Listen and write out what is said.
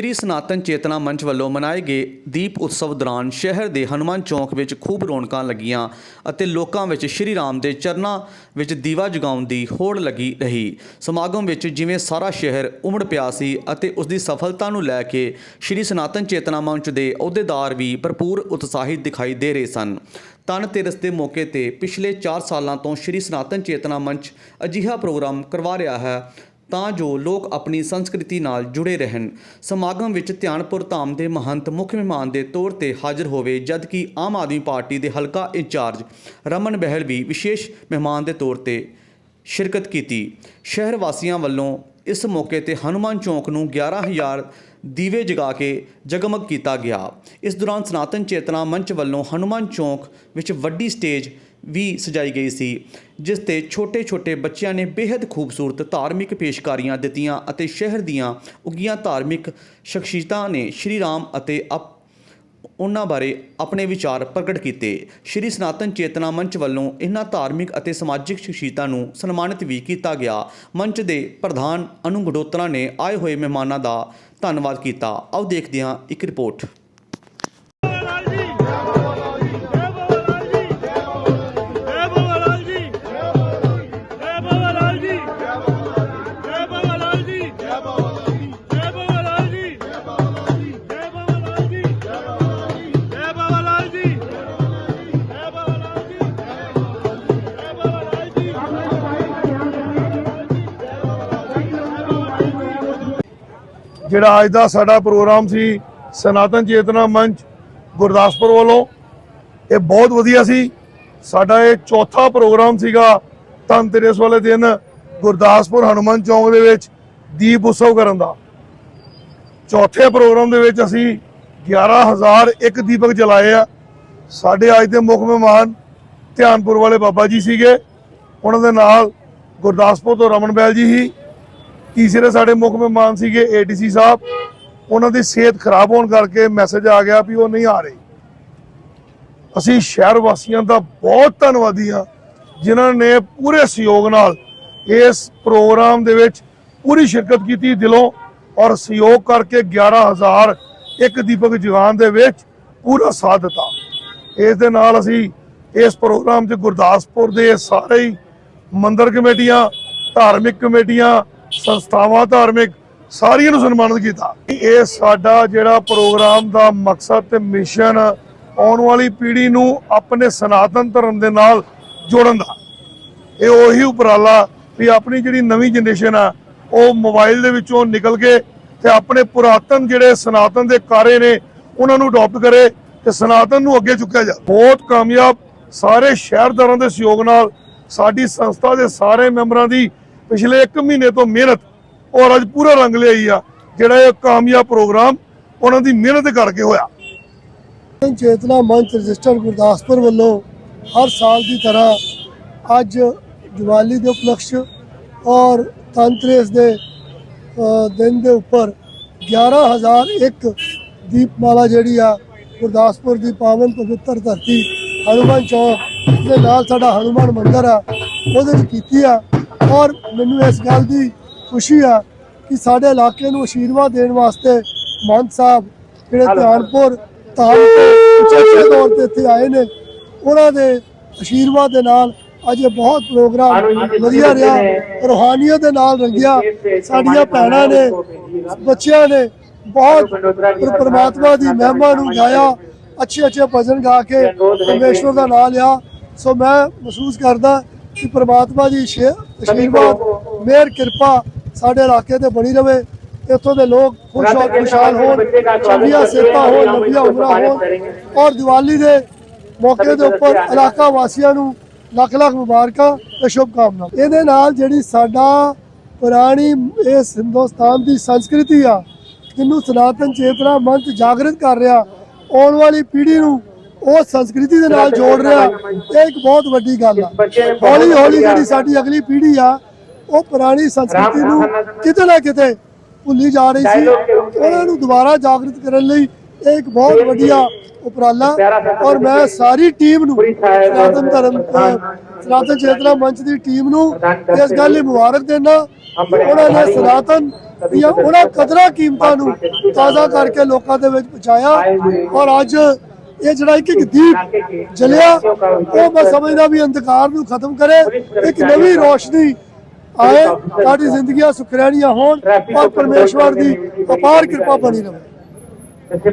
ਸ੍ਰੀ ਸਨਾਤਨ ਚੇਤਨਾ ਮੰਚ ਵੱਲੋਂ ਮਨਾਏ ਗਏ ਦੀਪ ਉਤਸਵ ਦੌਰਾਨ ਸ਼ਹਿਰ ਦੇ ਹਨੂਮਾਨ ਚੌਂਕ ਵਿੱਚ ਖੂਬ ਰੌਣਕਾਂ ਲੱਗੀਆਂ ਅਤੇ ਲੋਕਾਂ ਵਿੱਚ ਸ਼੍ਰੀ ਰਾਮ ਦੇ ਚਰਨਾਂ ਵਿੱਚ ਦੀਵਾ ਜਗਾਉਣ ਦੀ ਹੋੜ ਲੱਗੀ ਰਹੀ। ਸਮਾਗਮ ਵਿੱਚ ਜਿਵੇਂ ਸਾਰਾ ਸ਼ਹਿਰ ਉਮੜ ਪਿਆ ਸੀ ਅਤੇ ਉਸ ਦੀ ਸਫਲਤਾ ਨੂੰ ਲੈ ਕੇ ਸ਼੍ਰੀ ਸਨਾਤਨ ਚੇਤਨਾ ਮੰਚ ਦੇ ਅਹੁਦੇਦਾਰ ਵੀ ਭਰਪੂਰ ਉਤਸ਼ਾਹਿਤ ਦਿਖਾਈ ਦੇ ਰਹੇ ਸਨ। ਤਨ ਤੇਰਸ ਦੇ ਮੌਕੇ ਤੇ ਪਿਛਲੇ 4 ਸਾਲਾਂ ਤੋਂ ਸ਼੍ਰੀ ਸਨਾਤਨ ਚੇਤਨਾ ਮੰਚ ਅਜਿਹਾ ਪ੍ਰੋਗਰਾਮ ਕਰਵਾ ਰਿਹਾ ਹੈ ਤਾਂ ਜੋ ਲੋਕ ਆਪਣੀ ਸੰਸਕ੍ਰਿਤੀ ਨਾਲ ਜੁੜੇ ਰਹਿਣ। ਸਮਾਗਮ ਵਿੱਚ ਧਿਆਨਪੁਰ ਧਾਮ ਦੇ ਮਹੰਤ ਮੁੱਖ ਮਹਿਮਾਨ ਦੇ ਤੌਰ ਤੇ ਹਾਜ਼ਰ ਹੋਵੇ, ਜਦਕਿ ਆਮ ਆਦਮੀ ਪਾਰਟੀ ਦੇ ਹਲਕਾ ਇੰਚਾਰਜ ਰਮਨ ਬਹਿਲ ਵੀ ਵਿਸ਼ੇਸ਼ ਮਹਿਮਾਨ ਦੇ ਤੌਰ ਤੇ ਸ਼ਿਰਕਤ ਕੀਤੀ। ਸ਼ਹਿਰ ਵਾਸੀਆਂ ਵੱਲੋਂ ਇਸ ਮੌਕੇ ਤੇ ਹਨੂਮਾਨ ਚੌਂਕ ਨੂੰ 11000 ਦੀਵੇ ਜਗਾ ਕੇ ਜਗਮਗ ਕੀਤਾ ਗਿਆ। ਇਸ ਦੌਰਾਨ ਸਨਾਤਨ ਚੇਤਨਾ ਮੰਚ ਵੱਲੋਂ ਹਨੂਮਾਨ ਚੌਂਕ ਵਿੱਚ ਵੱਡੀ ਸਟੇਜ ਵੀ ਸਜਾਈ ਗਈ ਸੀ, ਜਿਸ ਤੇ ਛੋਟੇ-ਛੋਟੇ ਬੱਚਿਆਂ ਨੇ ਬੇहद ਖੂਬਸੂਰਤ ਧਾਰਮਿਕ ਪੇਸ਼ਕਾਰੀਆਂ ਦਿੱਤੀਆਂ ਅਤੇ ਸ਼ਹਿਰ ਦੀਆਂ ਉੱਗੀਆਂ ਧਾਰਮਿਕ ਸ਼ਖਸੀਅਤਾਂ ਨੇ ਸ਼੍ਰੀ ਰਾਮ ਅਤੇ ਅਪ ਉਹਨਾਂ ਬਾਰੇ ਆਪਣੇ ਵਿਚਾਰ ਪ੍ਰਗਟ ਕੀਤੇ। ਸ਼੍ਰੀ ਸਨਾਤਨ ਚੇਤਨਾ ਮੰਚ ਵੱਲੋਂ ਇਹਨਾਂ ਧਾਰਮਿਕ ਅਤੇ ਸਮਾਜਿਕ ਸ਼ਖਸੀਅਤਾਂ ਨੂੰ ਸਨਮਾਨਿਤ ਵੀ ਕੀਤਾ ਗਿਆ। ਮੰਚ ਦੇ ਪ੍ਰਧਾਨ ਅਨੂ ਗਡੋਤਰਾ ਨੇ ਆਏ ਹੋਏ ਮਹਿਮਾਨਾਂ ਦਾ ਧੰਨਵਾਦ ਕੀਤਾ। ਆਓ ਦੇਖਦੇ ਹਾਂ ਇੱਕ ਰਿਪੋਰਟ। ਜਿਹੜਾ ਅੱਜ ਦਾ ਸਾਡਾ ਪ੍ਰੋਗਰਾਮ ਸੀ ਸਨਾਤਨ ਚੇਤਨਾ ਮੰਚ ਗੁਰਦਾਸਪੁਰ ਵੱਲੋਂ, ਇਹ ਬਹੁਤ ਵਧੀਆ ਸੀ। ਸਾਡਾ ਇਹ ਚੌਥਾ ਪ੍ਰੋਗਰਾਮ ਸੀਗਾ ਧਨਤੇਰਸ ਵਾਲੇ ਦਿਨ ਗੁਰਦਾਸਪੁਰ ਹਨੂੰਮਾਨ ਚੌਂਕ ਦੇ ਵਿੱਚ ਦੀਪ ਉਤਸਵ ਕਰਨ ਦਾ। ਚੌਥੇ ਪ੍ਰੋਗਰਾਮ ਦੇ ਵਿੱਚ ਅਸੀਂ 11001 ਦੀਪਕ ਜਲਾਏ ਆ। ਸਾਡੇ ਅੱਜ ਦੇ ਮੁੱਖ ਮਹਿਮਾਨ ਧਿਆਨਪੁਰ ਵਾਲੇ ਬਾਬਾ ਜੀ ਸੀਗੇ। ਉਹਨਾਂ ਦੇ ਨਾਲ ਗੁਰਦਾਸਪੁਰ ਤੋਂ ਰਮਨ ਬੈਲ ਜੀ ਹੀ ਤੀਸਰੇ ਸਾਡੇ ਮੁੱਖ ਮਹਿਮਾਨ ਸੀਗੇ ਏਡੀਸੀ ਸਾਹਿਬ। ਉਹਨਾਂ ਦੀ ਸਿਹਤ ਖਰਾਬ ਹੋਣ ਕਰਕੇ ਮੈਸੇਜ ਆ ਗਿਆ ਵੀ ਉਹ ਨਹੀਂ ਆ ਰਹੇ। ਅਸੀਂ ਸ਼ਹਿਰ ਵਾਸੀਆਂ ਦਾ ਬਹੁਤ ਧੰਨਵਾਦੀ ਹਾਂ, ਜਿਨ੍ਹਾਂ ਨੇ ਪੂਰੇ ਸਹਿਯੋਗ ਨਾਲ ਇਸ ਪ੍ਰੋਗਰਾਮ ਦੇ ਵਿੱਚ ਪੂਰੀ ਸ਼ਿਰਕਤ ਕੀਤੀ ਦਿਲੋਂ ਔਰ ਸਹਿਯੋਗ ਕਰਕੇ 11000 ਇੱਕ ਦੀਪਕ ਜਗਾਨ ਦੇ ਵਿੱਚ ਪੂਰਾ ਸਾਥ ਦਿੱਤਾ। ਇਸ ਦੇ ਨਾਲ ਅਸੀਂ ਇਸ ਪ੍ਰੋਗਰਾਮ 'ਚ ਗੁਰਦਾਸਪੁਰ ਦੇ ਸਾਰੇ ਹੀ ਮੰਦਰ ਕਮੇਟੀਆਂ, ਧਾਰਮਿਕ ਕਮੇਟੀਆਂ ਸੰਸਥਾਵਾਂ ਧਾਰਮਿਕ ਸਾਰੀਆਂ ਨੂੰ ਸਨਮਾਨਿਤ ਕੀਤਾ। ਇਹ ਸਾਡਾ ਜਿਹੜਾ ਪ੍ਰੋਗਰਾਮ ਦਾ ਮਕਸਦ ਤੇ ਮਿਸ਼ਨ ਆਉਣ ਵਾਲੀ ਪੀੜ੍ਹੀ ਨੂੰ ਆਪਣੇ ਸਨਾਤਨ ਧਰਮ ਦੇ ਨਾਲ ਜੋੜਨ ਦਾ। ਇਹ ਉਹੀ ਉਪਰਾਲਾ ਵੀ ਆਪਣੀ ਜਿਹੜੀ ਨਵੀਂ ਜਨਰੇਸ਼ਨ ਆ, ਉਹ ਮੋਬਾਈਲ ਦੇ ਵਿੱਚੋਂ ਨਿਕਲ ਕੇ ਤੇ ਆਪਣੇ ਪੁਰਾਤਨ ਜਿਹੜੇ ਸਨਾਤਨ ਦੇ ਕਾਰੇ ਨੇ, ਉਹਨਾਂ ਨੂੰ ਅਡਾਪਟ ਕਰੇ ਤੇ ਸਨਾਤਨ ਨੂੰ ਅੱਗੇ ਚੁੱਕਿਆ ਜਾ ਬਹੁਤ ਕਾਮਯਾਬ ਸਾਰੇ ਸ਼ਹਿਰਦਾਰਾਂ ਦੇ ਸਹਿਯੋਗ ਨਾਲ ਸਾਡੀ ਸੰਸਥਾ ਦੇ ਸਾਰੇ ਮੈਂਬਰਾਂ ਦੀ ਪਿਛਲੇ 1 ਮਹੀਨੇ ਤੋਂ ਮਿਹਨਤ ਔਰ ਅੱਜ ਪੂਰਾ ਰੰਗ ਲਿਆਈ ਆ, ਜਿਹੜਾ ਇਹ ਕਾਮਯਾਬ ਪ੍ਰੋਗਰਾਮ ਉਹਨਾਂ ਦੀ ਮਿਹਨਤ ਕਰਕੇ ਹੋਇਆ। ਚੇਤਨਾ ਮੰਚ ਰਜਿਸਟਰ ਗੁਰਦਾਸਪੁਰ ਵੱਲੋਂ ਹਰ ਸਾਲ ਦੀ ਤਰ੍ਹਾਂ ਅੱਜ ਦੀਵਾਲੀ ਦੇ ਉਪਲਕਸ਼ ਔਰ ਤੰਤਰੇਸ ਦੇ ਦਿਨ ਦੇ ਉੱਪਰ 11001 ਦੀਪਮਾਲਾ ਜਿਹੜੀ ਆ ਗੁਰਦਾਸਪੁਰ ਦੀ ਪਾਵਨ ਪਵਿੱਤਰ ਧਰਤੀ ਹਨੂਮਾਨ ਚੌਕ ਦੇ ਨਾਲ ਸਾਡਾ ਹਨੂਮਾਨ ਮੰਦਿਰ ਆ, ਉਹਦੇ ਵਿੱਚ ਕੀਤੀ ਆ। ਔਰ ਮੈਨੂੰ ਇਸ ਗੱਲ ਦੀ ਖੁਸ਼ੀ ਆ ਕਿ ਸਾਡੇ ਇਲਾਕੇ ਨੂੰ ਆਸ਼ੀਰਵਾਦ ਦੇਣ ਵਾਸਤੇ ਮਹੰਤ ਸਾਹਿਬ ਜਿਹੜੇ ਧਿਆਨਪੁਰ ਤੌਰ ਤੇ ਇੱਥੇ ਆਏ ਨੇ ਉਹਨਾਂ ਦੇ ਆਸ਼ੀਰਵਾਦ ਦੇ ਨਾਲ ਅੱਜ ਇਹ ਬਹੁਤ ਪ੍ਰੋਗਰਾਮ ਵਧੀਆ ਰਿਹਾ ਰੋਹਾਨੀਅਤ ਦੇ ਨਾਲ ਰੰਗਿਆ ਸਾਡੀਆਂ ਭੈਣਾਂ ਨੇ ਬੱਚਿਆਂ ਨੇ ਬਹੁਤ ਪਰ- ਪ੍ਰਮਾਤਮਾ ਦੀ ਮਹਿਮਾ ਨੂੰ ਗਾਇਆ ਅੱਛੇ ਅੱਛੇ ਭਜਨ ਗਾ ਕੇ ਪਰਮੇਸ਼ਵਰ ਦਾ ਨਾਮ ਲਿਆ। ਸੋ ਮੈਂ ਮਹਿਸੂਸ ਕਰਦਾ ਕਿ ਪ੍ਰਮਾਤਮਾ ਦੀ ਆਸ਼ੀਰਵਾਦ ਮਿਹਰ ਕਿਰਪਾ ਸਾਡੇ ਇਲਾਕੇ ਤੇ ਬਣੀ ਰਵੇ ਇੱਥੋਂ ਦੇ ਲੋਕ ਖੁਸ਼ ਹੋ ਖੁਸ਼ਹਾਲ ਹੋਣ ਚੰਗੀਆਂ ਸਿਹਤਾਂ ਹੋਣ ਲੰਬੀਆਂ ਉਮਰਾਂ ਹੋਣ। ਔਰ ਦੀਵਾਲੀ ਦੇ ਮੌਕੇ ਦੇ ਉੱਪਰ ਇਲਾਕਾ ਵਾਸੀਆਂ ਨੂੰ ਲੱਖ ਲੱਖ ਮੁਬਾਰਕਾਂ ਤੇ ਸ਼ੁਭ ਕਾਮਨਾ ਇਹਦੇ ਨਾਲ ਜਿਹੜੀ ਸਾਡਾ ਪੁਰਾਣੀ ਇਸ ਹਿੰਦੁਸਤਾਨ ਦੀ ਸੰਸਕ੍ਰਿਤੀ ਆ ਜਿਹਨੂੰ ਸਨਾਤਨ ਚੇਤਨਾ ਮੰਚ ਜਾਗਰਿਤ ਕਰ ਰਿਹਾ ਆਉਣ ਵਾਲੀ ਪੀੜ੍ਹੀ ਨੂੰ ਉਹ ਸੰਸਕ੍ਰਿਤੀ ਦੇ ਨਾਲ ਜੋੜ ਰਿਹਾ ਇਹ ਇੱਕ ਬਹੁਤ ਵੱਡੀ ਗੱਲ ਆ। ਹੌਲੀ ਹੌਲੀ ਜਿਹੜੀ ਸਾਡੀ ਅਗਲੀ ਪੀੜ੍ਹੀ ਆ ਉਹ ਪੁਰਾਣੀ ਸੰਸਕ੍ਰਿਤੀ ਨੂੰ ਕਿਤੇ ਨਾ ਕਿਤੇ ਭੁੱਲੀ ਜਾ ਰਹੀ ਸੀ। ਉਹਨਾਂ ਨੂੰ ਦੁਬਾਰਾ ਜਾਗਰਿਤ ਕਰਨ ਲਈ ਇਹ ਇੱਕ ਬਹੁਤ ਵਧੀਆ ਉਪਰਾਲਾ ਔਰ ਮੈਂ ਸਾਰੀ ਟੀਮ ਨੂੰ ਸਨਾਤਨ ਧਰਮ ਸਨਾਤਨ ਚੇਤਨਾ ਮੰਚ ਦੀ ਟੀਮ ਨੂੰ ਇਸ ਗੱਲ ਲਈ ਮੁਬਾਰਕ ਦੇਣਾ ਉਹਨਾਂ ਨੇ ਸਨਾਤਨ ਦੀਆਂ ਉਹਨਾਂ ਕਦਰਾਂ ਕੀਮਤਾਂ ਨੂੰ ਤਾਜ਼ਾ ਕਰਕੇ ਲੋਕਾਂ ਦੇ ਵਿੱਚ ਪਹੁੰਚਾਇਆ। ਔਰ ਅੱਜ ਇਹ ਜਿਹੜਾ ਇੱਕ ਇੱਕ ਦੀਪ ਜਲਿਆ ਉਹ ਮੈਂ ਸਮਝਦਾ ਵੀ ਅੰਧਕਾਰ ਨੂੰ ਖਤਮ ਕਰੇ। ਇੱਕ ਨਵੀਂ ਰੋਸ਼ਨੀ ਆਏ ਸਾਡੀ ਜ਼ਿੰਦਗੀਆਂ ਸੁਖਰੈਣੀਆਂ ਹੋਣ ਪਰਮੇਸ਼ਵਰ ਦੀ ਅਪਾਰ ਕਿਰਪਾ ਬਣੀ ਰਹੇ।